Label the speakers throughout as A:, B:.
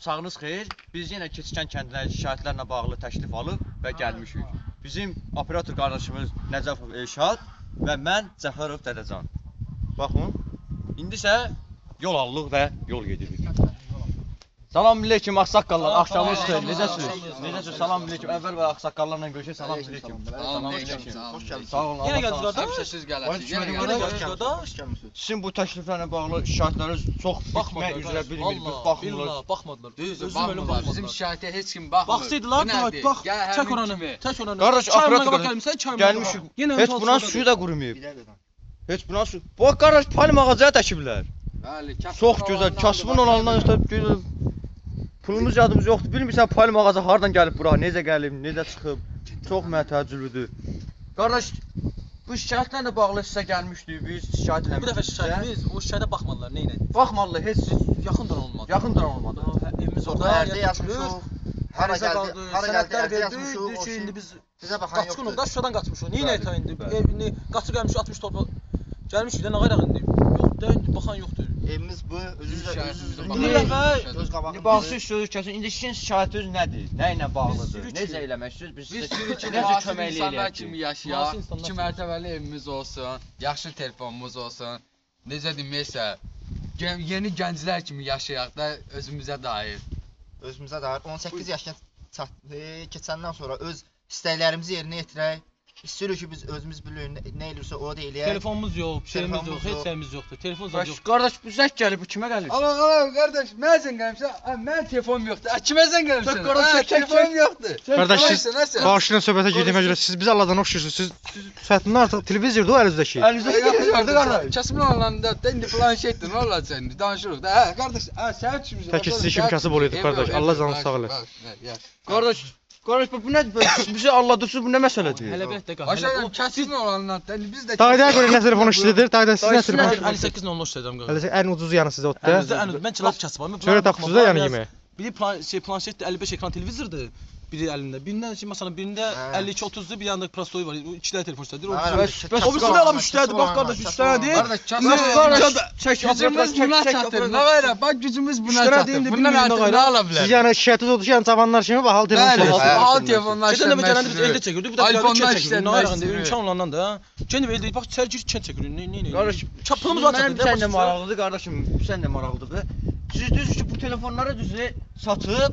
A: Sağınız xeyir. Biz yenə keçən kəndinə şikayətlərlə bağlı təklif alıb və gəlmişik. Bizim operator qardaşımız Nəcəf Elşad və mən Cəfərov Dədəcan. Baxın, indi isə yol alırıq və yol gedirik. Salam əleykum ağsaqqallar, axşamınız xeyir. Necəsiniz? Necəsiniz? Salam əleykum. Əvvəl və ağsaqqallarla görüşək. Salam əleykum. Salam əleykum.
B: Xoş gəldiniz.
A: Sağ olun.
C: Yenə gəldiniz qardaş?
B: Həmişə siz gələsiniz. Yenə gəlin.
A: qardaş.
B: Gəlmisiniz.
A: Sizin bu təkliflərlə bağlı şikayətləriniz çox bitmək
C: Baxmadılar
A: üzrə bilmir,
C: Allah,
A: baxmırlar.
C: baxmadılar.
B: Düzdür, baxmırlar. Bizim şikayətə heç kim baxmır.
C: Baxsaydılar, bax, çək oranı, çək oranı.
A: Qardaş, qardaş,
C: gəlmisən, çayımdan
A: Gəlmişik. Heç
C: tozladı.
A: suyu da qurumayıb. Heç buna su. Bax qardaş, palm ağacına təkiblər.
B: Bəli, kasıb
A: Çox gözəl.
B: başqa
A: olandan ötə gözəl. Pulumuz yadımız yoxdur. Bilmirsən palm ağacı hardan gəlib bura, necə gəlib, necə çıxıb. Çox mənə təəccüblüdür. Qardaş, bu şikayətlərlə bağlı sizə gəlmişdik biz, şikayət
C: Bu dəfə
A: eləmişdik.
C: şikayətimiz, o şikayətə baxmadılar, nə ilə?
A: Baxmadılar, heç siz
C: Yaxından olmadı.
A: yaxından olmadı.
C: Evimiz
D: Orada evdə yaşmışıq. Hara gəldi, hara gəldi,
C: dedi
D: O
C: ki, indi biz
D: bizə baxan
C: qaçqınıq
D: yoxdur.
C: da, şuradan qaçmışıq. Nə ilə indi? qaçıb gəlmiş 60 topa. Gəlmişik də nə qayraq indi? Yox da indi baxan yoxdur.
D: Evimiz bu, özünüz də özünüz
B: baxın.
A: Bir dəfə
D: göz
A: İndi
D: qabağınızda.
A: bağsız söz kəsin. İndi sizin şikayətiniz nədir? Nə ilə bağlıdır? Necə
C: kimi-
A: eləmək istəyirsiniz? Biz sizə necə
B: insanlar
A: eləyək
B: kimi
A: ki?
B: yaşayaq.
C: Müasir insanlar
B: İki
C: kimi.
B: mərtəbəli evimiz olsun, yaxşı telefonumuz olsun. Necə deməksə, gen- yeni gənclər kimi yaşayaq da özümüzə dair.
D: Özümüzə dair 18 yaşına çat e, keçəndən sonra öz istəklərimizi yerinə yetirək. İstəyirik ki, biz özümüz bilirik nə- edirsə o da eləyək.
C: Telefonumuz yox, şeyimiz yox, heç şeyimiz yoxdur. Telefon zad
A: Baş,
C: yox.
A: qardaş bu zəng gəlib, bu kimə gəlir?
B: Alo, alo, qardaş, mən sən gəlmişəm. Mənim telefonum yoxdur. Kimə sən gəlmişsən?
A: Çək, qardaş,
B: telefonum yoxdur.
E: Qardaş, siz? Bağışlayın söhbətə girdiyimə görə siz biz Allahdan oxşayırsınız. Siz səhvətindən artıq televizordur o əlinizdəki.
A: Əlinizdə yoxdur qardaş.
B: Kasımın olanında da indi planşetdir, nə olacaq indi? Danışırıq da. Hə, qardaş, hə, sən düşmüsən.
E: Təki sizi kim kasıb olaydı, qardaş. Allah canınızı sağ eləsin.
A: Qardaş, qardaş bu nədir? Bu- Bizi aldadırsınız, bu nə məsələdir?
C: Hələ bir dəqiqə.
B: Aşağı kasımın olanından da indi biz də
E: Dayıdaya görə nə telefon işlədir? Dayıda siz nə telefon?
A: siz nə-
C: 58 ilə işləyəcəm qardaş.
E: Hələ ən ucuz yanı sizə otda.
C: Bizdə ən mən kilas kasıbam.
E: Sonra tapdınız da yəni yeməyə.
C: Biri plan şey planşetdir, 55 ekran televizordur. Biri əlində. Birindən şey məsələn birində
D: Hə.
C: 52 30-dur, bir yanda prostoy var. O iki dənə telefon işlədir. O
D: Hə,
C: birisi-
D: bəs- bəs-
C: o birisi də adam üçdədir. Bax qardaş üç dənədir.
B: Qardaş, kasım.
C: Nə qardaş?
A: Çək,
B: Gücümüz buna çatır. Nə qayra? Bax gücümüz buna
C: İşlərə
B: çatır.
C: deyim də
B: Bundan
C: bilmiyorum,
B: artıq
C: nə
B: nə
C: qayra?
B: ala
E: Siz
B: bilər?
E: yəni şikayətiniz odur ki, yəni cavanlar kimi bahalı telefon
B: Bəli,
E: işləyirsiniz.
A: Hə,
B: al telefonlar
C: Keçən dəfə gələn biz
B: işlənməsi.
C: elde çəkirdik. Bu da gəldi
B: iPhone-dan
C: çək çəkirdik. Nə
B: işlənməsi
C: arasında
B: sürür.
C: imkan olandan da. Kendi elde bax içəri gir çək çəkir. Nə nə nə.
A: Qardaş,
C: çapımız var
A: Mənim
C: çatır.
A: sən də maraqlıdır qardaşım, sən də maraqlıdır. Siz düzdür ki, bu telefonları düzdür satıb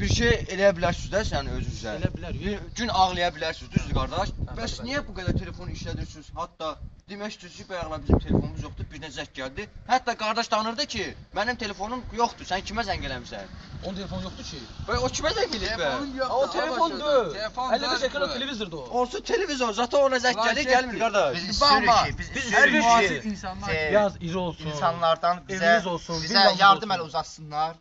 A: bir şey eləyə bilərsiniz də sən özünüzə.
C: Elə bilər.
A: Bir gün ağlaya bilərsiniz, düzdür qardaş? Bəs niyə bu qədər telefon işlədirsiniz? Hətta demək istəyirsiniz ki, bayaqlar bizim telefonumuz yoxdur, bir zəng gəldi. Hətta qardaş danırdı ki, mənim telefonum yoxdur, sən kimə zəng eləmisən?
C: Onun telefonu yoxdur ki.
A: Və o kimə zəng eləyib.
C: O telefondur.
B: Telefon
C: 55 ekran televizordur o.
A: Olsun televizor, zaten ona zəng gəlir, gəlmir qardaş.
D: Biz ki, biz şey,
C: Yaz iri olsun.
D: insanlardan bizə bizə yardım
C: olsun.
D: əl uzatsınlar.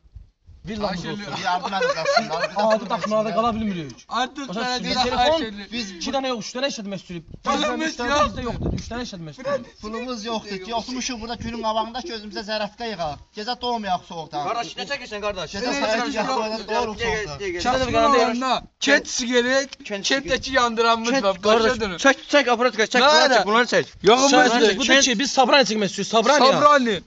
C: Villamız
B: Ayşəli-
C: olsun.
D: Bir yardım əl uzatsınlar. Bir də
C: Adı
D: pul
C: daxmalarda
D: versinlər.
C: qala bilmirik.
B: Artıq
C: Başa
B: sənə
C: düşdün?
B: bir
C: Telefon-
B: telefon
D: Biz
C: 2 dənə yox, 3 dənə işlətmək istəyirik.
B: Pulumuz
C: Bizdə
B: yoxdur.
C: bizdə yoxdur. 3 dənə işlətmək istəyirik.
D: pulumuz yoxdur ki, oturmuşuq burada günün qabağında ki, özümüzə zərəfdə yığaq. Gecə doğmayaq soğuqdan.
A: Qardaş, nə çəkirsən qardaş?
D: Gecə
B: Nə
D: sayaq
B: çəkirsən?
D: yığaq, doğruq soğuqdan.
B: Kasımın olanına ket sigaret,
A: Ket
B: ketdəki yandıranımız var. Başa
A: Qardaş,
B: dönün.
A: çək, çək aparaat çək, çək,
B: Nə
A: bunları
B: ara?
A: çək, bunları çək.
B: Yoxumuzdur.
C: Bu da ki biz Sabrani çəkmək istəyirik. Sabrani.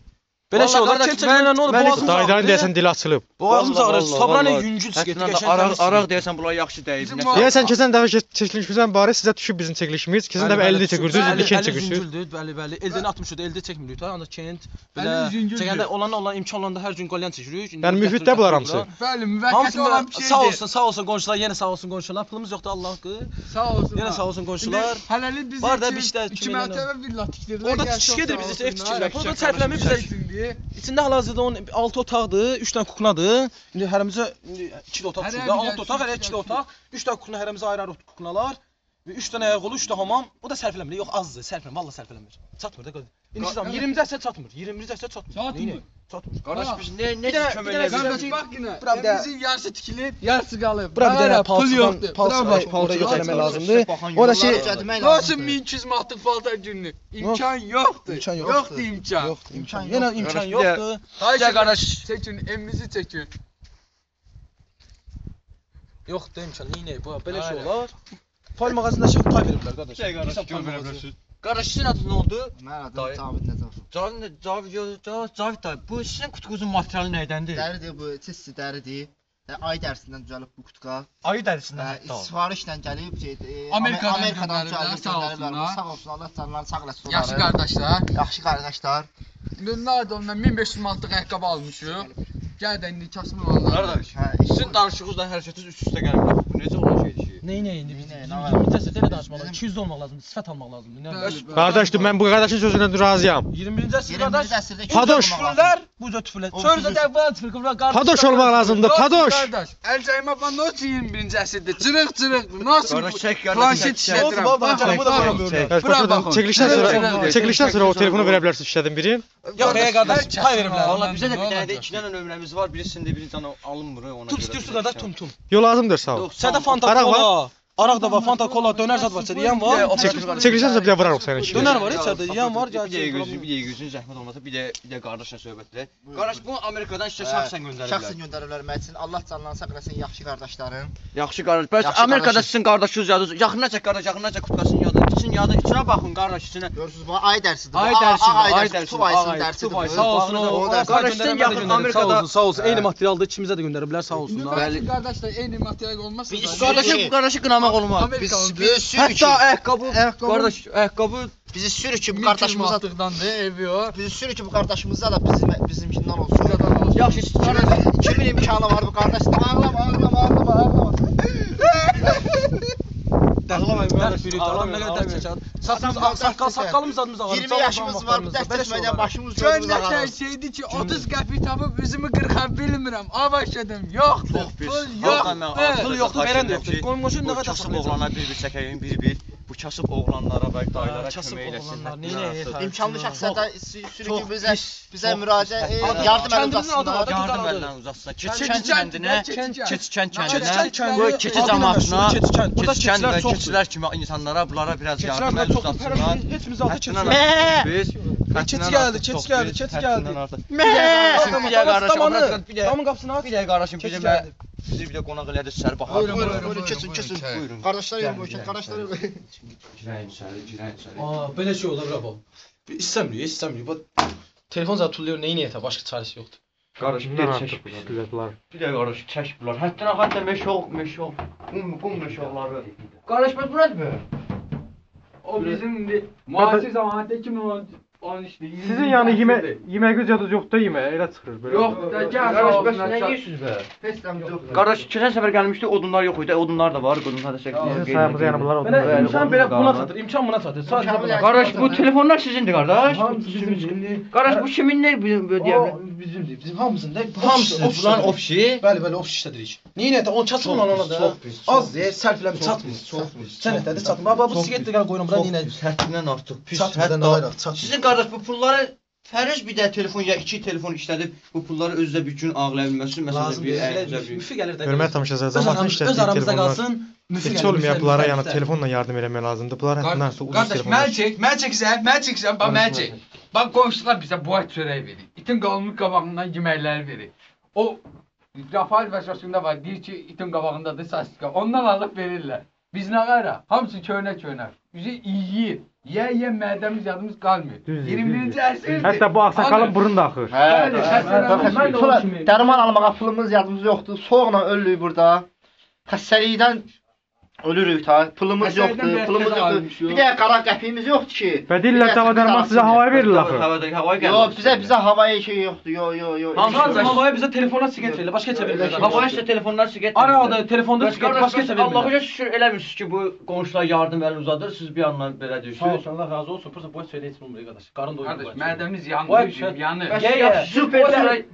C: Belə şey olar. çəkməklə nə olur?
E: Dayıdan
C: ağrır.
E: deyəsən dili açılıb.
C: Boğazımız
A: Vallahi,
C: ağrır.
A: vallahi.
C: yüngül
A: Hətta
C: qəşəng.
A: araq, araq deyəsən bunlar yaxşı dəyib.
E: Deyəsən keçən dəfə çəkilişimizdən bari sizə düşüb bizim çəkilişimiz. Keçən dəfə 50 çəkirdik, indi 2 çəkirdik.
C: Yüngüldür, bəli, bəli. Eldən 60 elde çəkmirik da. Ancaq kent belə çəkəndə olan olan imkan olanda hər gün qolyan çəkirik.
E: Yəni müfiddə bunlar hamısı.
B: Bəli, müvəqqəti olan bir
C: sağ
B: şeydir.
C: olsun, sağ olsun qonşular, yenə sağ olsun qonşular. Pulumuz yoxdur Allahın haqqı.
B: Sağ olsun.
C: Yenə sağ olsun qonşular.
B: Hələlik biz
C: Var da
B: üçün
C: bir işlər
B: iki
C: kimi
B: mərtəbə villa tikdirlər.
C: Tikişi
B: çox
C: gedir
B: sağ
C: bizdə ev tikirlər. Burada
A: Çək,
C: çərfləmir
B: Bizə İndi
C: içində hal-hazırda onun 6 otaqdır, 3 dənə kukladır. İndi hərəmizə indi 2 otaq
B: çıxdı.
C: 6 otaq,
B: hələ
C: 2 otaq. 3 dənə kukla ayrı-ayrı kuklalar. Və 3 dənə ayaqlı, 3 də hamam. O da sərf eləmir. Yox, azdır, sərf eləmir. Vallah sərf eləmir. Çatmır da qız. İndi
B: Qa-
C: zaman 20 dəsə çatmır. 20 dəsə çatmır.
B: Çatmır.
C: Neynə? Çatmır.
A: Qardaş
B: Ha.
A: biz nə
C: Bir
A: nə
C: dənə-
A: kömək
C: bir dənə
A: eləyə
B: Qardaş
A: bilərik?
B: bax yenə.
C: Bura bir də-
B: Evimizin yarısı tikilib, yarısı qalıb.
C: Bura bir dənə
B: Bana pul
C: palçıqdan,
B: yoxdur.
C: palçıq
B: Bravo.
C: orada
B: Bravo.
C: götürmək lazımdır.
A: Baxan
C: O da
A: yollar
C: şey
A: var.
D: Ödəmək
B: Nasıl
D: lazımdır.
B: 1200 manatlık paltar günlük? İmkan yoxdur.
C: İmkan
B: Yoxdur
C: yoxdur.
B: imkan.
C: Yoxdur, imkan.
D: İmkan
C: Yenə
D: yoxdur.
C: imkan
A: Qardaş, bir də-
C: yoxdur.
B: Hayır
A: Gəl qardaş.
B: Çəkin, evimizi çəkin.
C: Yoxdur imkan. Neynə? Bu belə şey
B: Aynen.
C: olar. Fal mağazasında şey pay veriblər qardaş.
A: Şey qardaş, görmürəm
C: mağazası.
A: siz. Qardaş sizin adınız nə oldu?
D: Mən adım
A: Dayı.
D: Cavid Nəcəfov.
A: Cavid, Cavid, Cavid da bu sizin qutunuzun materialı nədəndir?
D: Dəridir bu, testi dəridir. Və ay dərsindən düzəlib bu qutuqa.
A: Ayı dərisindən
D: Hə,
A: hətta.
D: sifarişlə gəlib e,
B: Amerikadan
D: Amerikadan düzəldib
B: sağ olsunlar.
D: Sağ olsun, Allah canlarını sağ eləsin.
B: Yaxşı qardaşlar.
D: Yaxşı qardaşlar.
B: Nerede ondan 1500 manatlıq ayaqqabı almışıq. Gəl də indi kasım olanlar.
A: Qardaş,
D: Hə,
A: sizin danışığınızla hərəkətiniz üst-üstə gəlmir. Bu necə olan şeydir ki?
C: Neyi ne indi biz?
D: Neyi,
C: Biz
D: ne var?
C: 20 test elə danışmalı.
D: Bizim-
C: 200 olmaq lazımdır. Sifət almaq lazımdır. Ne
B: Bəli, bəli.
E: Qardaşdır, mən bu qardaşın sözündən razıyam.
C: 21-ci əsr
D: 21-ci
C: qardaş.
D: əsrdə iki
E: Padoş.
D: olmaq lazım.
C: Tüfürlər, bu da tüfürlər.
D: O
C: Sonra da
D: bizim-
C: dəvə tüfür qıvra qardaş.
E: Padoş olmaq lazımdır, padoş.
B: Qardaş, əl çəkmə bax nasıl 21-ci əsrdə cırıq cırıq nasıl
A: Qardaş, çək qardaş,
B: planşet
A: çək, çək.
B: işlədirəm.
C: Olsun,
B: Bax,
C: bax,
B: bax,
C: bu da
B: bax.
C: bana böyle.
E: Bəs
B: Bura
E: başa
B: baxın.
E: çəkilişdən
B: Çək,
E: sonra
B: çək,
E: çəkilişdən sonra o
A: çək,
E: telefonu
A: çək.
E: verə bilərsiniz işlədim birin.
C: Yox, ey qardaş,
B: Hər
C: pay
B: kəs-
C: veriblər.
A: Allah bizə də
B: Nə
A: bir dənə də
B: olacaq?
A: 2 dənə nömrəmiz var. Birisində bir dənə alınmır ona
C: Tum
A: görə.
C: istiyorsun qardaş, tum tum.
E: Yo lazımdır sağ ol.
A: Yox,
C: Sədə Fanta
E: Araq var?
C: Cola. Araq da var, Fanta Cola, dönər zad var, sədə yem var.
E: Çəkilişdən sonra bir də vurarıq sənin işini.
C: Dönər var, heç sədə yem var,
A: Bir
C: gəl.
A: dəqiqə gözün, bir dəqiqə gözün zəhmət olmasa bir də bir də qardaşla söhbət edək. Qardaş bu Amerikadan sizə şəxsən
D: Şəxsən
A: göndəriblər.
D: göndəriblər mətin. Allah canlarını sağ eləsin yaxşı qardaşların.
A: Yaxşı qardaş. Bəs
D: Yaxşı
A: Amerikada
D: qardaşım.
A: sizin qardaşınız yadı. Yaxından çək qardaş, yaxından çək kutkasını yadı. İçin yadı, içinə baxın qardaş içinə.
D: Görürsüz bu ay dərsidir. bu.
A: Ay
D: A-
A: dərsidir,
D: A-
A: ay
D: dərsi,
A: dərsidir,
D: Tub ayısının
A: ay,
D: dərsidir.
A: tub
D: bu.
A: ayısı.
C: Sağ olsun o.
D: O
C: o
D: dərsi.
A: Qardaş,
C: göndəriblər,
A: sən yaxın
C: göndəriblər. Sağ
A: Amerikada-
C: olsun, sağ olsun. Eyni materialda ikimizə də göndəriblər, sağ olsunlar.
B: Bəli. Qardaşlar eyni material olmasa
D: Biz
B: da.
A: Qardaşı bu qardaşı qınamaq olmaz.
B: Amerika
D: Biz
B: oldu.
D: biz sürü ki,
A: Hətta ayaqqabı,
B: Ayaqqabı-
A: qardaş, ayaqqabı
D: bizi sürü ki bu
B: 1000
D: qardaşımıza
B: manatlıqdandır evi o.
D: bizi sürü ki bu qardaşımıza da bizim bizimkindən olsun.
B: Buradan alsın.
A: yaxşı
D: Qardaş 2000 imkanı var bu qardaşın. Ağlama, ağlama, ağlama, ağlama.
A: Ağlamayın
C: bürüdü, adam nə qədər dərd çəkər. Saçımız,
D: Adam
C: saqqal,
D: dərd
C: saqqalımız adımız ağrır.
D: 20 yaşımız var, bu dərd etməkdən başımız gözümüz
B: Gör nə
D: ağrır.
B: şeydi ki 30 qəpik tapıb üzümü qırxa bilmirəm. A başladım. Yoxdur. Pul yoxdur.
C: Pul yoxdur, verən yoxdur.
A: ki,
C: Qoyun qoşun nə qədər saxlayacaq.
A: oğlanlar bir-bir çəkəyim, bir-bir. Bu kasıb oğlanlara və dayılara
C: kasıb
A: kömək eləsin.
C: oğlanlar,
A: həddindən
C: neynə
A: artıq.
C: yeter?
D: İmkanlı şəxslərdə sürü
A: Çox
D: ki bizə
A: pis,
D: bizə
A: çox
D: müraciət
A: pis.
D: e,
A: Adı-
D: yardım əli
C: kəndimizin adı var,
D: uzatsınlar.
C: adı-
A: Yardım
C: adı-
A: əlindən uzatsınlar.
B: Keçi
A: Keçi
B: kəndinə,
A: kəndinə,
B: keçi
A: Keçikən
B: kənd.
A: kəndinə,
C: kəndi
A: bu keçi
C: adıyla
A: cəmaatına,
C: məşhur, keçi kənd. Burada
A: keçi kənd
C: keçilər
A: və
C: çoxdur.
A: keçilər kimi insanlara bunlara biraz
C: Keçilər
A: yardım
C: burada
A: əli
C: çoxdur,
A: uzatsınlar.
C: pərəf, heç bizə altı
A: Həddindən
C: keçilər.
A: artıq biz,
C: Keçi
A: həddindən
C: gəldi,
A: artıq
C: keçi
A: çox
C: gəldi,
A: biz,
C: keçi
A: həddindən
C: gəldi.
A: artıq.
C: Mə!
A: Bir dəqiqə qardaşım,
C: Damanı,
A: Murat, bir dəqiqə.
C: damın qapısını aç.
A: Bir dəqiqə qardaşım,
C: Keçi
A: bizim
C: gəldi.
A: Bizi bir də qonaq elədi içəri baxar.
B: Buyurun,
D: Buyurun,
B: buyurun,
D: keçin, keçin.
A: Buyurun.
D: Qardaşlar qoyun,
A: gəlin,
D: qardaşlar qoyun.
A: Girəyin içəri, girəyin içəri.
C: Aa, belə şey olur bura bax. İstəmirik, istəmirik. Bax telefon zət tulluyor, neyin etə, başqa çarəsi yoxdur.
A: Qardaş, bir
E: Bunlar
A: çək
E: pisdirlər.
A: Bir də qardaş, çək bunlar. Hətta hətta meşoq, meşoq, qum, qum meşoqları. Qardaş, bəs bu nədir bu?
B: O bizim indi müasir zamanda 2013'də.
E: Sizin yəni yemək yeməyiniz yadınız yoxdur yemək, elə çıxır belə.
B: Yoxdur da gəl
A: Qardaş, bəs nə yeyirsiniz bə?
D: Heç də yox.
A: Qardaş, keçən səfər gəlmişdik, odunlar yox idi. Odunlar da var, odunlar da
E: Sizin
A: çəkdik.
E: sayımızda yəni bunlar
C: Belə
E: oldu.
C: imkan belə buna çatır, imkan buna çatır. Sadəcə
A: Qardaş, bu telefonlar sizindir qardaş. Qardaş, bu kimin nə deyə
C: O bizimdir, bizim hamısında.
A: Hamısı, bulan ofisi.
C: Bəli, bəli, ofis işlədirik. Neyin etə, onu çatmır ona da. Az
A: çox
C: deyə sərfləmi çatmır.
A: Çox pis.
C: Sən etədə çatmır. Bax bu siqet də gəl qoyuram bura neynə.
A: Həddindən artıq pis.
C: Çatmırdan
A: Hətta
C: ayrıq, çatmır.
A: Sizin qardaş bu pulları fərəz bir də telefon ya iki telefon işlədib bu pulları özdə bir gün ağlaya bilməsi məsələn bir əynizə bir
C: Müfi gəlir də.
E: Hörmət tamaşaçılar,
C: Öz
E: cəmaatın
C: aramız- öz aramızda
E: telefonlar
C: qalsın. Müfi
E: heç
C: müfi
E: bunlara yəni telefonla yardım eləmək lazımdır. Bunlar həddindən artıq ucuz
B: Qardaş, mən
E: telefonlar.
B: çək, mən çəksən, mən çəksən, bax mən çək. Bax qonşular bizə boy çörək verir. İtin qalınlıq qabağından yeməkləri verir. O Rafael vəsvəsində var, deyir ki, itin qabağındadır sasika. Ondan alıb verirlər. Biz nə qara? Hamısı köynə-köynə. Bizi yeyir. Yeyə mədəmiz yadımız qalmır.
E: Düzdür,
B: 21-ci
E: düzdür.
B: əsrdir.
E: Hətta bu ağsaqqalın burnu da axır.
D: Hə, hə, hə,
C: kimi-
D: Dərman almağa pulumuz yadımız yoxdur. Soğuqla ölürük burada. Xəstəlikdən ölürük ta. Pulumuz yoxdur, pulumuz yoxdur. Bir də qara qəpiyimiz yoxdur ki.
E: Və deyirlər dava dərman sizə havaya verirlər axı.
A: Havada havaya gəlir.
D: Yox, bizə bizə havaya şey yoxdur. Yo, yo, yo.
A: Hamısı
C: havaya bizə telefona siqet verirlər, başqa heç verirlər.
A: Havaya isə telefonlar siqət.
C: Arada telefonda
A: qardaş,
C: başqa heç
A: bəs Allaha şükür eləmirsiniz ki, bu qonşular yardım əli uzadır, siz bir yandan belə
C: Sağ
A: deyirsiniz.
C: olsun, Allah razı olsun. Prosta boş söylə heç olmur qardaş. Qarın doyur.
B: Qardaş, mədəmiz yandı, yanır.
D: Super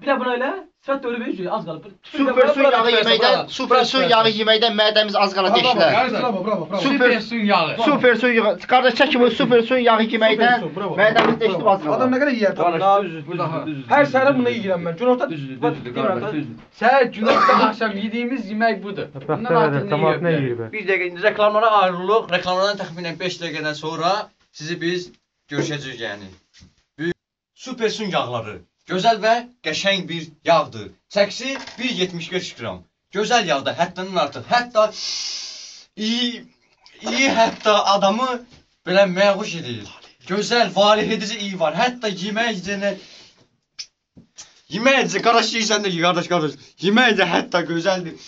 C: Bir də buna elə. Sifət də öyle bir az qalıb.
D: Super su yağı yeməkdən, super su yağı yeməkdən mədəmiz az qala deşilər.
C: Bravo, bravo, bravo.
B: Super suyun yağı.
D: Super su yağı, qardaş çəkim o super su yağı yeməkdən
C: Super su,
D: mədəmiz deşdi az qala.
C: Adam nə qədər yeyər
A: düzdür.
C: Hər səhər bunu yeyirəm mən. Günorta
A: Düzdür, düzdür, qardaş.
B: Səhər günorta axşam yediyimiz yemək budur. Bundan artıq nə
E: yeyir bə?
A: Bir dəqiqə indi reklamlara ayrılırıq. Reklamlardan təxminən 5 dəqiqədən sonra sizi biz görüşəcəyik yəni. Böyük Supersun yağları. Gözəl və qəşəng bir yağdır. Çəkisi 1.75 qram. Gözəl yağdır, həddindən artıq. Hətta iyi iyi hətta adamı belə məğuş edir. Gözəl, valih edici iyi var. Hətta yemək yiyənə Yemək edici qardaş yeyirsən də ki, qardaş, qardaş. Yemək də hətta gözəldir.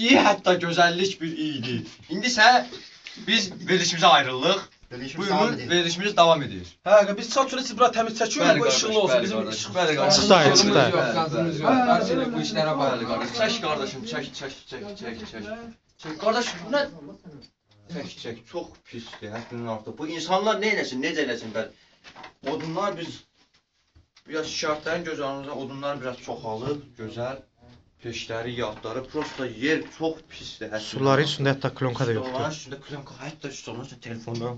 A: İyi hətta gözəllik bir iyidir. İndi isə biz verilişimizə ayrılırıq.
D: Verilişimiz davam
A: Buyurun,
D: edir.
A: verilişimiz davam edir.
C: Hə, biz çörə siz bura təmiz çəkiyoruz, bu işıqlı olsun. Bizim işıq
A: bəli qardaş.
E: Çıxdayı,
B: Qazımız
E: çıxdayı.
B: yox, qazımız yox. Hər şeylə bu işlərə
A: Bəli
B: bağlı.
A: qardaş. Çək qardaşım, çək, çək, çək, çək, çək. Çək qardaş, bu nə? Çək, çək, çox pisdir, həddindən artıq. Bu insanlar nə eləsin, necə eləsin bəli. Odunlar biz biraz şikayətlərin göz önünüzə odunlar biraz çoxalıb, gözəl. Peşləri, yadları, prosta yer çox pisdir. həddindən
E: Suların
A: artıq.
E: üstündə hətta klonka da
A: Stolların
E: yoxdur.
A: üstündə klonka, hətta stolların üstündə telefonlar.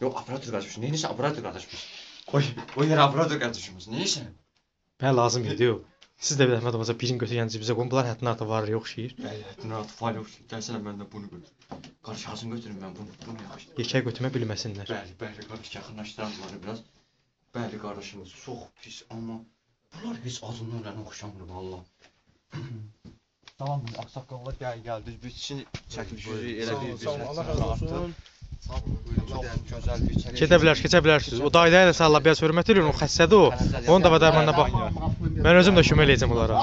A: Yox, operator qardaşım, neyirsən operator qardaşımız? Qoy, o yer operator qardaşımız, neyirsən?
E: Mənə lazım idi o. Siz də bir Əhməd olmasa birini götürən cibizə qoyun. Bunlar həddindən artıq var oxşayır.
A: Bəli, rahat fayl yox. Gəlsənə mən də bunu götür. Qardaş hazır götürüm mən bunu. Bunu yaxşı.
E: Yekə götürmə bilməsinlər.
A: Bəli, bəli, qardaş yaxınlaşdıran bunları biraz. Bəli, qardaşımız çox pis, amma bunlar heç azından elə oxşamır valla. Tamam, ağsaqqallar gəl gəldi. Biz için çəkilişimizi elə bir
C: olun, Allah razı olsun.
A: Çox gözəl bir çəkiliş.
E: Gedə bilərsiniz, keçə bilərsiniz. O dayıya da sağla biraz hörmət edirəm, o xəstədir o. Onun da dərmanına baxmır. Mən özüm də kömək eləyəcəm onlara.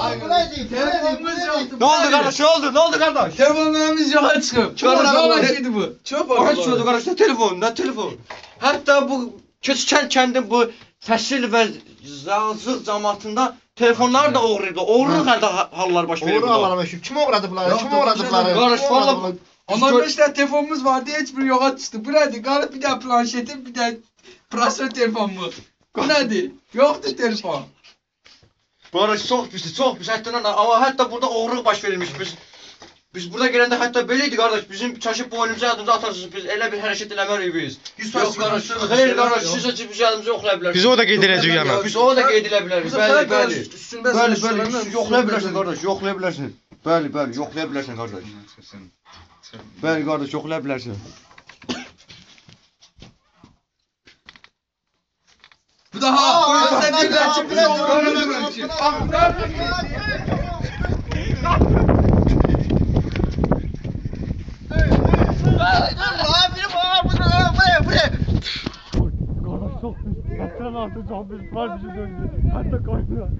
A: Ne oldu qardaş? Ne oldu? Ne oldu qardaş?
B: Telefonlarımız yoxa çıxıb.
A: Qardaş,
B: Qardaş,
A: qardaş.
B: nə şeydi bu?
C: Çöp
A: Kaç şurada qardaş? Ne telefon? Ne telefon? Hətta bu Keçkən kəndin bu fəsil və yazıq cəmaatında telefonlar da oğruydu. Oğurluq halda ha- hallar baş verir.
D: Uğur
A: burada.
D: Allah'a şükür. Kim uğradı bunları? Kim
B: yok,
D: uğradı bunları?
A: Qardaş, vallahi-
D: bunları?
B: Ondan 5 tane telefonumuz vardı, heç biri yoxa çıxdı. Bu nədir? Qalıb bir də planşetim, bir də prosesör telefonumu. Bu nədir? Yoxdur telefon.
A: Qardaş çox pisdir, çox pis. Hətta amma hətta burada oğurluq baş verilmiş. Biz biz burada gələndə hətta belə idi qardaş. Bizim çaşıb boynumuza yadımıza atasınız. Biz elə bir hərəkət eləmərik biz. Yox qardaş, xeyr qardaş, sizə biz yadımıza yoxlaya bilərsiniz.
E: Biz o da qeyd edəcəyik yana.
A: Biz o da qeyd edə bilərik. Bəli, bəli. Bəli, bəli. Yoxlaya bilərsən qardaş, yoxlaya bilərsən. Bəli, bəli, yoxlaya bilərsən qardaş. Bəli qardaş, yoxlaya bilərsən.
B: Bu da ha, özdə.
E: Qardaş çox pis. Həddən artıq çox pis. Var bizi döndü. Hətta qoydular.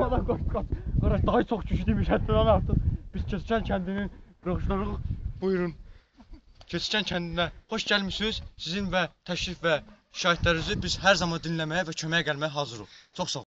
E: Bana qoş qoş. Qardaş daha çox güclüymüş həddən artıq. Biz Keçkən kəndinin qırıqçılarıq. Buyurun. Keçkən kəndinə xoş gəlmisiniz. Sizin və təşrif və şahidlərinizi biz hər zaman dinləməyə və köməyə gəlməyə hazırıq. Çox sağ olun.